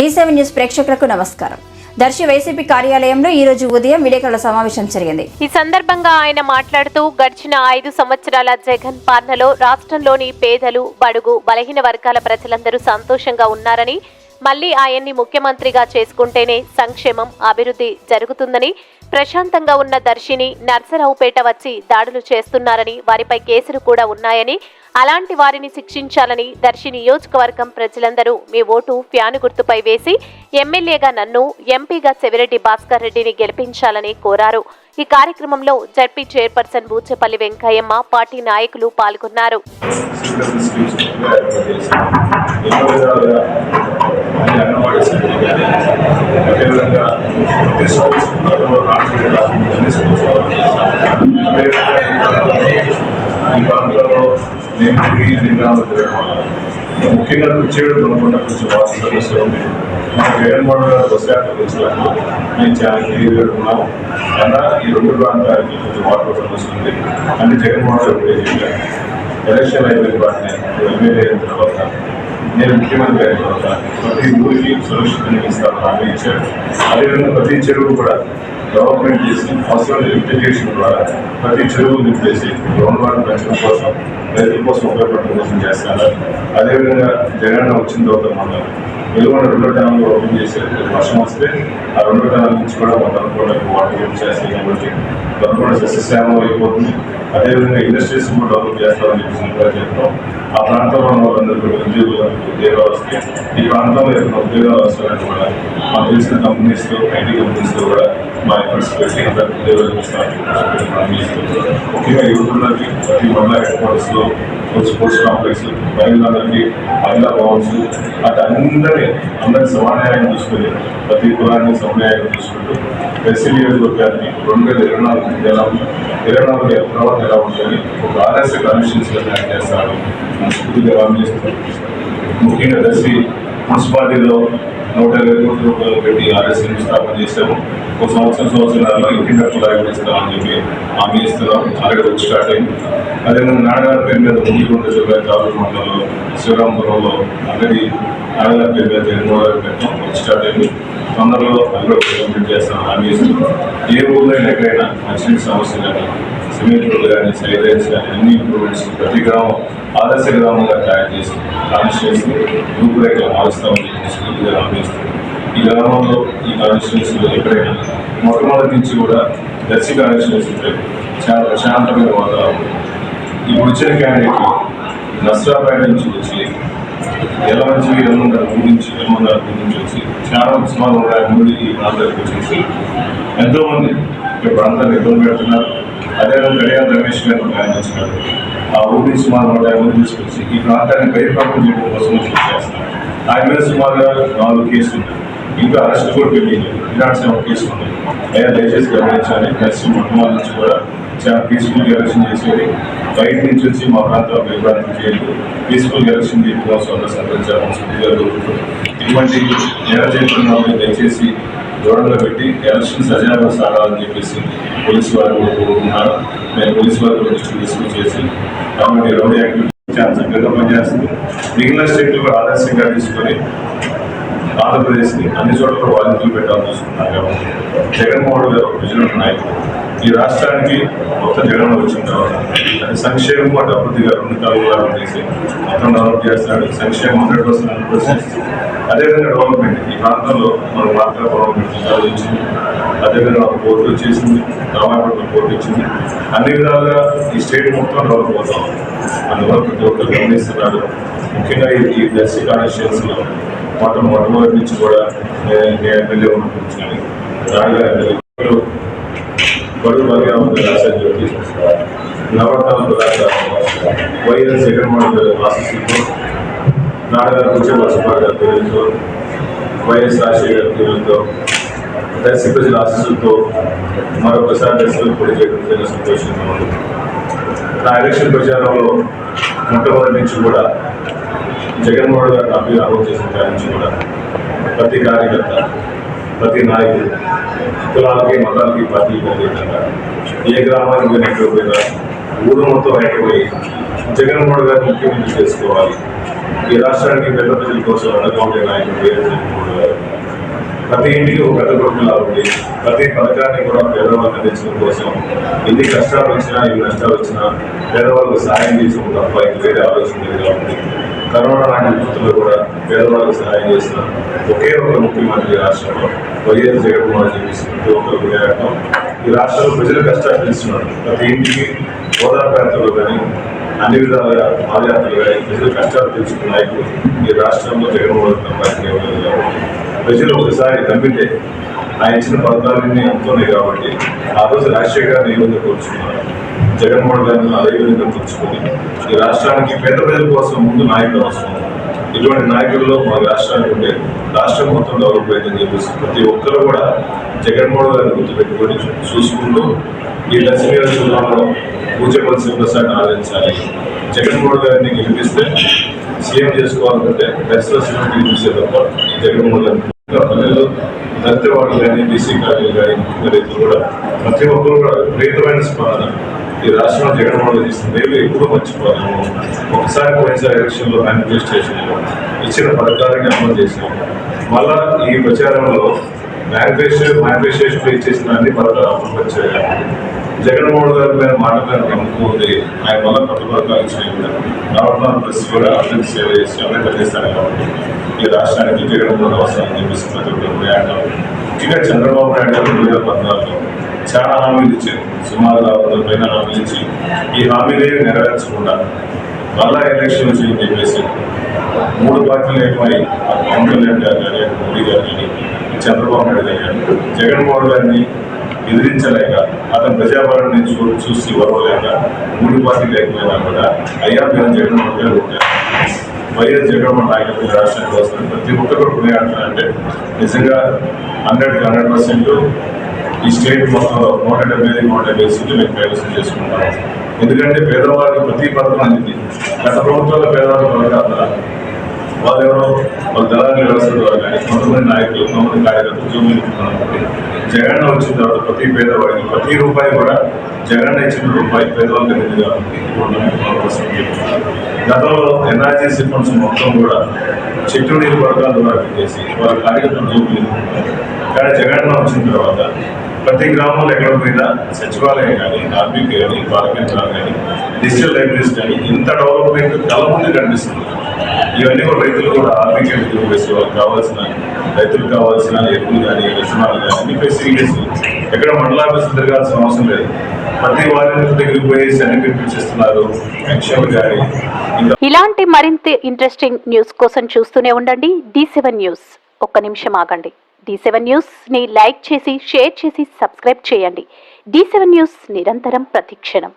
D seven news ప్రేక్షకులకు నమస్కారం. Darsi YCP కార్యాలయంలో ఈ రోజు ఉదయం విలేకరుల సమావేశం జరిగింది. ఈ సందర్భంగా ఆయన మాట్లాడుతూ గడిచిన ఐదు సంవత్సరాల జగన్ పాలనలో రాష్ట్రంలోని పేదలు బడుగు బలహీన వర్గాల ప్రజలందరూ సంతోషంగా ఉన్నారని మళ్ళీ ఆయన్ని ముఖ్యమంత్రిగా చేసుకుంటేనే సంక్షేమం అభివృద్ధి జరుగుతుందని ప్రశాంతంగా ఉన్న దర్శిని నర్సరావుపేట వచ్చి దాడులు చేస్తున్నారని వారిపై కేసులు కూడా ఉన్నాయని అలాంటి వారిని శిక్షించాలని దర్శి నియోజకవర్గం ప్రజలందరూ మీ ఓటు ఫ్యాను గుర్తుపై వేసి ఎమ్మెల్యేగా నన్ను ఎంపీగా సెవిరెడ్డి భాస్కర్ రెడ్డిని గెలిపించాలని కోరారు. ఈ కార్యక్రమంలో ZP chairperson Buchepalli Venkayamma party నాయకులు పాల్గొన్నారు. ఈ ప్రాంతంలో నేను తిరిగి జిల్లాలో ముఖ్యంగా కుచ్చేడు కొనుక్కున్న కొంచెం వార్త సమస్య మా జగన్మోహన్ గారు బస్ యాత్ర వచ్చినప్పుడు నేను చాలా క్లియర్గా ఉన్నాము అలా ఈ రెండు ప్రాంతాలకి కొంచెం వాటర్ వస్తుంది అంటే జగన్మోహన్ గారు ఎలక్షన్ అయిపోయిన వాటిని ఎమ్మెల్యే అయిన తర్వాత నేను ముఖ్యమంత్రి అయిన ప్రతి ఊరికి సురక్షితంగా ఇస్తాను. హామీ ఇచ్చారు అదేవిధంగా ప్రతి చెరువు కూడా గవర్నమెంట్ చేసి అవసరం లిఫ్టిగేషన్ ద్వారా ప్రతి చెరువు నింపేసి గ్రౌండ్ వాటర్ పెంచడం కోసం రైతుల కోసం ఉపయోగపడడం కోసం చేస్తాను. అదేవిధంగా జగన్ వచ్చిన తర్వాత మనం వెలువడ రెండో టైంలో ఓపెన్ చేశారు వర్షం వస్తే ఆ రెండో టైం నుంచి కూడా మన అనుకోవడానికి వాటర్ యూజ్ చేస్తాం కాబట్టి తప్పకుండా సస్యశ్యామం అయిపోతుంది. అదేవిధంగా ఇండస్ట్రీస్ కూడా డెవలప్ చేస్తామని చెప్పి చెప్తాం ఆ ప్రాంతంలో ఉన్న వాళ్ళందరూ కూడా ఉద్యోగులకు ఉద్యోగాలు వస్తాయి. ఈ ప్రాంతంలో ఏదైనా ఉద్యోగాలు వస్తాయని కూడా మాకు తెలిసిన కంపెనీస్ ఐటీ కంపెనీస్ కూడా మా ఎఫర్ట్స్ పెట్టి అందరికి ఉద్యోగాలు ఇస్తామని ముఖ్యంగా యువతులకి ప్రతి మండల హెడ్ క్వార్టర్స్లో స్పోర్ట్స్ కాంప్లెక్స్ మహిళలందరికీ మహిళా భవన్స్ అటు అందరి అందరి సమాన్యాయం చూసుకుని ప్రతి కులాన్ని సమన్యాయం చూసుకుంటూ ఎస్సీ నియోజకవర్గాన్ని రెండు వేల ఇరవై నాలుగు ఎలా ఉంది? ఇరవై నాలుగు తర్వాత ఎలా ఉంటుంది ఒక ఆదర్శ కమిషన్స్ తయారు చేస్తారు ముఖ్యంగా దర్శి మున్సిపాలిటీలో నూట ఇరవై కోట్ల రూపాయలు పెట్టి ఆర్ఎస్ఎం స్థాపన చేశాము. ఒక సంవత్సరం సంవత్సరాల్లో ఇంటికి కూడా ఇస్తామని చెప్పి హామీ ఇస్తున్నాం. అలాగే వర్క్ స్టార్ట్ అయింది. అదేవిధంగా నాన్నగారి పేరు మీద ముందుకుంటే చెప్పే తాలూకు మండలంలో శివరాంపురంలో అందరి నాన్నగారి పేరు మీద జగన్మోహన్ గారి పెట్టడం వర్క్ స్టార్ట్ అయింది. తొందరలో అది కూడా కంప్లీట్ చేస్తాం హామీ ఇస్తున్నాం. ఏ ఊళ్ళో ఎక్కడైనా మంచి సమస్య కానీ సిమెంట్ రోడ్లు కానీ సైలెన్స్ కానీ అన్ని ఇంప్రూవ్మెంట్స్ ప్రతి గ్రామం ఆదర్శ గ్రామంగా తయారు చేసి కాన్స్టిట్యూన్సీ రూపురేఖలు మారుస్తామని చెప్పి స్ఫూర్తిగా హామీస్తుంది ఈ గ్రామంలో ఈ కాన్స్టిట్యూన్సీలో ఎక్కడైనా మొట్టమొదటి నుంచి కూడా దర్శి కాన్స్టిట్యూన్సీ చాలా ప్రశాంతమైన వాతావరణం ఇప్పుడు వచ్చిన క్యాండిడేట్లు నస్రాపేట నుంచి వచ్చి ఎలమంచి ఎల్లుండ గురించి ఎల్లుండ గురించి వచ్చి చాలా ఉత్సవాలు ఉన్నాయి. మూడు ఈ ప్రాంతానికి వచ్చేసి. ఎంతోమంది ఇక్కడ ప్రాంతాన్ని ఇబ్బంది పెడుతున్నారు. అదేవిధంగా కళ్యాణ్ రమేష్ గారు ప్లాన్ ఆ ఊరి సుమారు నూట యాభై మంది తీసుకొచ్చి ఈ ప్రాంతాన్ని బహిర్పాపం చేయడం కోసం వచ్చి చేస్తున్నారు. ఆయన మీద సుమారుగా నాలుగు కేసులు ఇంకా అరెస్ట్ కూడా పెట్టింది ఇలాంటి సేవ కేసులు ఉన్నాయి. అయ్యా దయచేసి గమనించాలి. ప్లస్ కుటుంబాల నుంచి కూడా చాలా పీస్ఫుల్గా ఎలక్షన్ చేసేది. బయట నుంచి వచ్చి మా ప్రాంతంలో విభ్రాంతి చేయదు పీస్ఫుల్గా ఎలక్షన్ చేయడం కోసం సంప్రదించాల్సిందిగా ఇటువంటి నేర చేయకుండా దయచేసి దూరంలో పెట్టి ఎలక్షన్ సజావుగా సాగాలని చెప్పేసి పోలీసు వారు కోరుకుంటున్నారు. కోరుకున్నారు మేము పోలీసు వారి కూడా దృష్టికి తీసుకుని చేసి కాబట్టి రౌడీ యాక్టివిటీ చాలా చక్కగా పనిచేస్తుంది. మిగిలిన స్టేట్లు కూడా ఆదర్శంగా తీసుకొని ఆంధ్రప్రదేశ్ని అన్ని చోట్ల వాలంటీర్లు పెట్టాలని చూస్తున్నారు కాబట్టి జగన్మోహన్ గారు ఒక విజయం నాయకుడు. ఈ రాష్ట్రానికి మొత్తం జగన్ వచ్చిన తర్వాత అది సంక్షేమం అటు అభివృద్ధిగా రెండు కాలుగా చేసి మొత్తం డెవలప్ చేస్తున్నాడు. సంక్షేమం హండ్రెడ్ పర్సెంట్ హండ్రెడ్ పర్సెంట్ అదేవిధంగా డెవలప్మెంట్ ఈ ప్రాంతంలో మనం వార్తా డెవలప్మెంట్ సాధించింది అదేవిధంగా ఒక పోర్టు వచ్చేసింది రామాయపట్నం పోర్టు వచ్చింది. అన్ని విధాలుగా ఈ స్టేట్ మొత్తం డెవలప్ అవుతాం. అందువల్ల ప్రతి ఒక్కరు గమనిస్తున్నారు. ముఖ్యంగా ఈ దర్శి కాన్స్టిట్యున్సీలో మొత్తం మొట్టమొదటి నుంచి కూడా నేను ఎమ్మెల్యే ఉన్నప్పుడు కానీ రాగా బడుగు ఉంది రాశారు. జ్యోతి నవరత్నాలు రాశారు. వైఎస్ జగన్మోహన్ గారి ఆశీస్సులతో నాన్నగారు కూర్చోబడి సుమారు గారి పేరుతో వైఎస్ రాజశేఖర్ గారి పేరుతో దర్శి ప్రజల ఆశీస్సులతో మరొకసారి దర్శనం పోటీ చేయడం చాలా సంతోషంగా ఉంది. నా ఎలక్షన్ ప్రచారంలో మొట్టమొదటి నుంచి కూడా జగన్మోహన్ గారు నా పేరు ఆలోచన చేసిన దాని నుంచి కూడా ప్రతి కార్యకర్త ప్రతి నాయకుడు కులాలకి మతాలకి పార్టీకి అతీతంగా ఏ గ్రామానికి పోయినట్టు పోయినా ఊరు మొత్తం అయిపోయి జగన్మోహన్ గారిని ముఖ్యమంత్రి చేసుకోవాలి. ఈ రాష్ట్రానికి పెద్ద ప్రజల కోసం అనుకోండి నాయకుడు వైఎస్ ప్రతి ఇంటికి ఒక పెద్ద కొడుకులా ఉంది ప్రతి పథకాన్ని కూడా పేదవాళ్ళకి అందించడం కోసం ఎన్ని కష్టాలు వచ్చినా ఎన్ని నష్టాలు వచ్చినా పేదవాళ్ళకు సహాయం చేసిన తప్ప ఇంక వేరే ఆలోచన లేదు కాబట్టి కరోనా లాంటి విపత్తుల్లో కూడా పేదవాళ్ళకు సహాయం చేసిన ఒకే ఒక ముఖ్యమంత్రి రాష్ట్రంలో వైఎస్ జగన్మోహన్ రెడ్డి ప్రతి ఒక్కరు ఈ రాష్ట్రంలో ప్రజల కష్టాలు తెలుస్తున్నారు ప్రతి ఇంటికి హోదా ప్రాంతంలో కానీ అన్ని విధాలుగా పాదయాత్రలు ప్రజలు కష్టాలు తెలుసుకున్న నాయకులు ఈ రాష్ట్రంలో జగన్మోహన్ రెడ్డి ప్రజలు ఒకసారి నమ్మితే ఆయన ఇచ్చిన పథకాలన్నీ అందుతున్నాయి కాబట్టి ఆ రోజు రాజశేఖర్ గారిని ఏ విధంగా కూర్చున్నారు జగన్మోహన్ గారిని అదే విధంగా కూర్చుకొని ఈ రాష్ట్రానికి పేద ప్రజల కోసం ముందు నాయకులు అవసరం ఇటువంటి నాయకుల్లో మా రాష్ట్రానికి ఉంటే రాష్ట్రం మొత్తం డెవలప్ అయిందని చెప్పేసి ప్రతి ఒక్కరు కూడా జగన్మోహన్ గారిని గుర్తుపెట్టుకొని చూసుకుంటూ ఈ లక్ష్మీ జిల్లాలో పూజపల్లి శివప్రసాద్ ఆదరించాలి జగన్మోహన్ గారిని గెలిపిస్తే సీఎం చేసుకోవాలంటే దర్శన సీఎం గెలిపిస్తే తప్ప జగన్మోహన్ గారిని పల్లెల్లో దళిత వాళ్ళు కానీ బీసీ కార్యాలు కానీ రైతులు కూడా ప్రతి ఒక్కరు కూడా విపరీతమైన స్పందన ఈ రాష్ట్రంలో జగన్మోహన్ రెడ్డి ఇస్తుంది రేపు ఎప్పుడు మర్చిపోలేము ఒకసారి పోయినసారి ఎలక్షన్లో మేనిఫెస్టేషన్లో ఇచ్చిన పథకాలని అమలు చేసినాం మళ్ళా ఈ ప్రచారంలో మేనిఫెస్టో మేనిఫెస్టేషన్ ఇచ్చేసిన అన్ని పథకాలు అమలు చేయాలి. జగన్మోహన్ గారి మీద మాట మీద నమ్మకం ఉంది. ఆయన వల్ల కొత్త పథకాలు ఇచ్చినాయి రావడం ప్లస్ కూడా అభివృద్ధి సేవ చేసి అభివృద్ధి చేస్తాను కాబట్టి ఈ రాష్ట్రానికి జగన్మోహన్ అవసరం అని చెప్పేసి ప్రతి ఒక్కరు ప్రయాణం ముఖ్యంగా చంద్రబాబు నాయుడు గారు రెండు వేల పద్నాలుగులో చాలా హామీలు ఇచ్చారు. సుమారుగా వంద పైన హామీలు ఇచ్చి ఈ హామీలే నెరవేర్చకుండా మళ్ళా ఎలక్షన్ వచ్చి చెప్పేసి మూడు పార్టీలు ఏమై పవన్ కళ్యాణ్ గారు కానీ మోడీ గారు కానీ చంద్రబాబు నాయుడు గారు కానీ జగన్మోహన్ గారిని ఎదిరించలేక అతను ప్రజాపాలన చూ చూసి వరవలేక మూడు పార్టీ లేకపోయినా కూడా అయ్యా మేము జగన్మోహన్ గారు ఉంటారు. వైఎస్ జగన్మోహన్ నాయకత్వం రాష్ట్రానికి వస్తున్నారు ప్రతి ఒక్కరు కొనియాడుతున్నారంటే నిజంగా హండ్రెడ్కి హండ్రెడ్ పర్సెంట్ ఈ స్టేట్ మొత్తంలో నూట డెబ్బై ఐదు నూట డెబ్బై సీట్లు మేము కైవసం చేసుకుంటాం ఎందుకంటే పేదవారికి ప్రతి పథకం అందింది. గత ప్రభుత్వాల పేదవాళ్ళ పథకాలు వాళ్ళు ఎవరో వాళ్ళ దళారుల వ్యవస్థ ద్వారా కానీ కొంతమంది నాయకులు కొంతమంది కార్యకర్తలు జూమించుకున్నారు జగన్ వచ్చిన తర్వాత ప్రతి పేదవాడికి ప్రతి రూపాయి కూడా జగన్ ఇచ్చిన రూపాయి పేదవాళ్ళకి అందింది కాబట్టి గతంలో ఎన్ఆర్జీసీ ఫండ్స్ మొత్తం కూడా చెట్లు నీరు పథకాల ద్వారా పెట్టేసి వాళ్ళ కార్యకర్తలు జూమించుకుంటున్నారు కానీ జగన్ వచ్చిన తర్వాత ప్రతి గ్రామంలో ఎక్కడ పోయినా సచివాలయం కానీ ఆర్మీకి కానీ పార్లమెంటాలు కానీ డిజిటల్ లైబ్రరీస్ కానీ ఇంత డెవలప్మెంట్ కళ్ళ ముందు కనిపిస్తుంది. ఇవన్నీ కూడా రైతులు కూడా ఆర్బీకి వేసి వాళ్ళకి కావాల్సిన రైతులకు కావాల్సిన ఎరువులు కానీ విత్తనాలు కానీ అన్ని ఫెసిలిటీస్ ఎక్కడ మండల ఆఫీసులు తిరగాల్సిన అవసరం లేదు. ప్రతి వారి దగ్గరికి పోయి సర్టిఫికేట్ ఇస్తున్నారు పెన్షన్ ఇలాంటి మరింత ఇంట్రెస్టింగ్ న్యూస్ కోసం చూస్తూనే ఉండండి. డి సెవెన్ న్యూస్ ఒక్క నిమిషం ఆగండి. డి సెవెన్ న్యూస్ని లైక్ చేసి షేర్ చేసి సబ్స్క్రైబ్ చేయండి. డి సెవెన్ న్యూస్ నిరంతరం ప్రతిక్షణం.